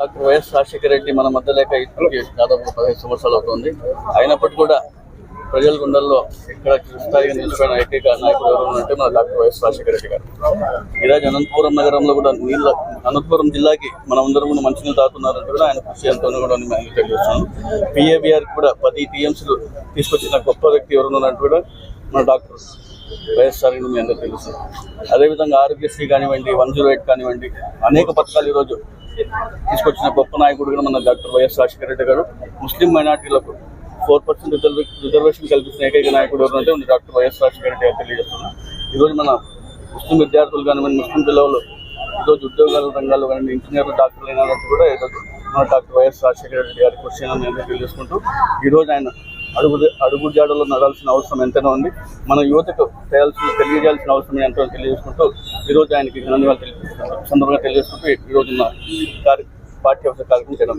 Doctor YS Rajasekhara Reddy మన మధ్య లేక ఇప్పటికి దాదాపు పదిహేను సంవత్సరాలు అవుతుంది. అయినప్పటికీ కూడా ప్రజల గుండెల్లో ఇక్కడ స్థాయిగా నిలిచిపోయిన ఏకైక నాయకుడు ఎవరు అంటే మన డాక్టర్ వైఎస్ రాజశేఖర రెడ్డి గారు. ఈరోజు అనంతపురం నగరంలో కూడా నీళ్ళ అనంతపురం జిల్లాకి మన అందరం కూడా మంచినీళ్ళు తాగుతున్నారంటే కూడా ఆయన కృషి ఎంతో కూడా నేను తెలియజేస్తున్నాను. పిఏబిఆర్కి కూడా పది టీఎంసీలు తీసుకొచ్చిన గొప్ప వ్యక్తి ఎవరున్నారంటే కూడా మన డాక్టర్ వైఎస్ఆర్ మీ అందరూ తెలుసు. అదేవిధంగా ఆరోగ్యశ్రీ కానివ్వండి వన్ జీరో ఎయిట్ కానివ్వండి అనేక పథకాలు ఈరోజు తీసుకొచ్చిన గొప్ప నాయకుడు కూడా మన డాక్టర్ వైఎస్ రాజశేఖర రెడ్డి గారు. ముస్లిం మైనార్టీలకు ఫోర్ పర్సెంట్ రిజర్వేషన్ కల్పించిన ఏకైక నాయకుడు ఎవరంటే అంటే డాక్టర్ వైఎస్ రాజశేఖర రెడ్డి గారు తెలియజేస్తున్నాం. ఈరోజు మన ముస్లిం విద్యార్థులు కానివ్వండి ముస్లిం పిల్లలు ఈరోజు ఉద్యోగాల రంగాల్లో కానీ ఇంజనీర్లు డాక్టర్లు అయినట్టు కూడా ఈరోజు మన డాక్టర్ వైఎస్ రాజశేఖర రెడ్డి గారి క్వశ్చన్ నేను తెలియజేసుకుంటూ ఈరోజు ఆయన అడుగు అడుగు జాడలో నడాల్సిన అవసరం ఎంతైనా ఉంది. మన యువతకు చేయాల్సిన తెలియజేయాల్సిన అవసరం ఎంతో తెలియజేసుకుంటూ ఈరోజు ఆయనకి ధన్యవాదాలు తెలియజేస్తున్నారు సందర్భంగా తెలియజేసుకుంటూ ఈరోజు నా కార్య పాఠ్యాంశ కార్యక్రమం చేయడం.